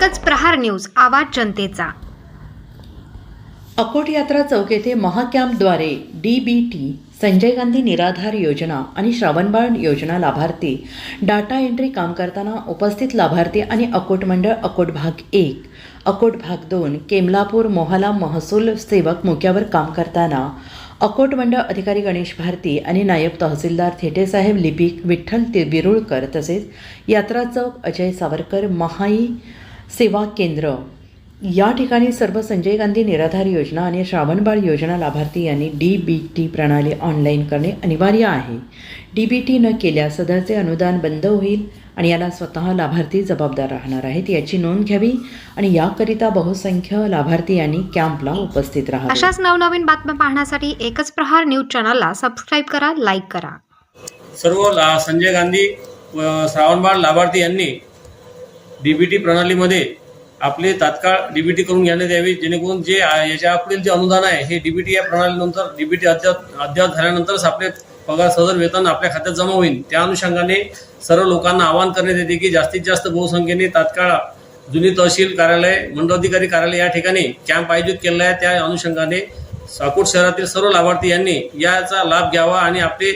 News आवाज जनतेचा. अकोट यात्रा चौक येथे महाकॅम्पद्वारे D B T Sanjay Gandhi निराधार योजना आणि श्रावणबाळ योजना लाभार्थी डाटा एंट्री काम करताना उपस्थित लाभार्थी आणि अकोट मंडळ अकोट भाग एक अकोट भाग दोन केमलापूर मोहाला महसूल सेवक मुक्यावर काम करताना अकोट मंडळ अधिकारी गणेश भारती आणि नायब तहसीलदार थेटेसाहेब लिपिक विठ्ठल ते विरुळकर तसेच यात्रा चौक अजय सावरकर महाई सेवा केंद्र. या ठिकाणी सर्व संजय गांधी निराधार योजना आणि श्रावणबाळ योजना लाभार्थी यांनी डी बी टी प्रणाली ऑनलाईन करणे अनिवार्य आहे. डी बी टी न केल्यास सदरचे अनुदान बंद होईल आणि याला स्वतः लाभार्थी जबाबदार राहणार आहेत याची नोंद घ्यावी आणि याकरिता बहुसंख्य लाभार्थी यांनी कॅम्पला उपस्थित राहावे. अशाच नवनवीन बातम्या पाहण्यासाठी एकच प्रहार न्यूज चॅनलला सबस्क्राईब करा लाईक करा. सर्व ला संजय गांधी व श्रावणबाळ लाभार्थी यांनी डीबीटी प्रणालीमध्ये आपले तात्काळ डीबीटी करून घेण्यात यावी जेणेकरून जे याच्या पुढील जे अनुदान आहे हे डीबीटी या प्रणालीनंतर डीबीटी अद्याप अद्याप झाल्यानंतरच आपले पगार सदर वेतन आपल्या खात्यात जमा होईल. त्या अनुषंगाने सर्व लोकांना आवाहन करण्यात येते की जास्तीत जास्त बहुसंख्येने तात्काळ जुनी तहसील कार्यालय मंडळाधिकारी कार्यालय या ठिकाणी कॅम्प आयोजित केलेला आहे. त्या अनुषंगाने साकोट शहरातील सर्व लाभार्थी यांनी याचा लाभ घ्यावा आणि आपले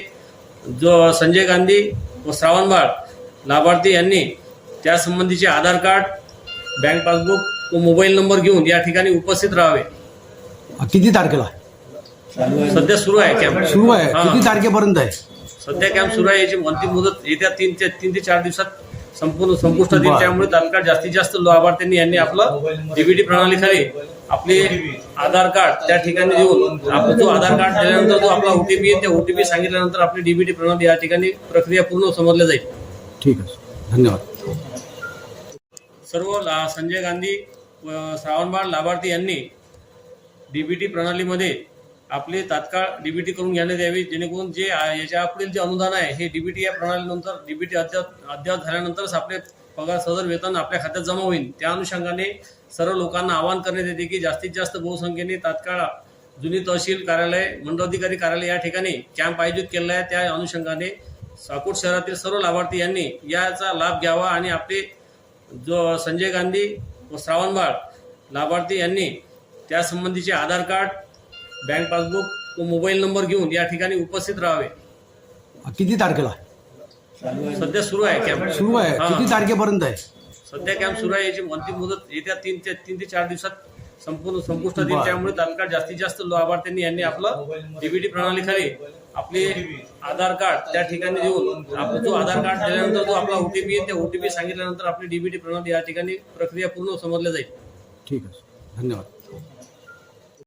जो संजय गांधी व श्रावणबाळ लाभार्थी यांनी त्या संबंधीचे आधार कार्ड बँक पासबुक व मोबाईल नंबर घेऊन या ठिकाणी उपस्थित राहावे. किती तारखेला? सध्या सुरू आहे कॅम्प सुरू आहे. हा. किती तारखेपर्यंत आहे? सध्या कॅम्प सुरू आहे. याची अंतिम मुदत येत्या तीन ते तीन ते चार दिवसात संपूर्ण संपुष्टात येईल बरं. त्यामुळे तात्काळ जास्तीत जास्त लाभार्थ्यांनी यांनी आपलं डीबीटी प्रणालीखाली आपले आधार कार्ड त्या ठिकाणी देऊन आपण जो आधार कार्ड दिल्यानंतर जो आपला ओटीपी त्या ओटीपी सांगितल्यानंतर आपली डीबीटी प्रणाली या ठिकाणी प्रक्रिया पूर्ण समजल्या जाईल. ठीक आहे. धन्यवाद. सर्व ला संजय गांधी व श्रावणबाळ लाभार्थी यांनी डी बी टी प्रणालीमध्ये आपले तात्काळ डी बी टी करून घेण्यात यावी जेणेकरून जे याच्या पुढील जे अनुदान आहे हे डी बी टी या प्रणालीनंतर डी बी टी अद्याप अद्याप झाल्यानंतरच आपले पगार सदर वेतन आपल्या खात्यात जमा होईल. त्या अनुषंगाने सर्व लोकांना आवाहन करण्यात येते की जास्तीत जास्त बहुसंख्येने तात्काळ जुनी तहसील कार्यालय मंडलाधिकारी कार्यालय या ठिकाणी कॅम्प आयोजित केलेला आहे. त्या अनुषंगाने साकोट शहरातील सर्व लाभार्थी यांनी याचा लाभ घ्यावा आणि आपले जो संजय गांधी व श्रावणबाळ लाभार्थी यांनी त्या संबंधीचे आधार कार्ड बँक पासबुक व मोबाईल नंबर घेऊन या ठिकाणी उपस्थित राहावे. किती तारखेला? सध्या सुरू आहे कॅम्प सुरू आहे. हा. किती तारखेपर्यंत आहे? सध्या कॅम्प सुरू आहे. याची अंतिम मुदत येत्या तीन ते तीन ते चार दिवसात संपूर्ण संपुष्टात येईल. बरं. त्यामुळे तात्काळ जास्तीत जास्त लाभार्थ्यांनी यांनी आपलं डीबीटी प्रणालीखाली आपले आधार कार्ड त्या ठिकाणी देऊन आपण जो आधार कार्ड दिल्यानंतर जो आपला ओटीपी आहे त्या ओटीपी सांगितल्यानंतर आपली डीबीटी प्रणाली या ठिकाणी प्रक्रिया पूर्ण समजल्या जाईल. ठीक आहे धन्यवाद.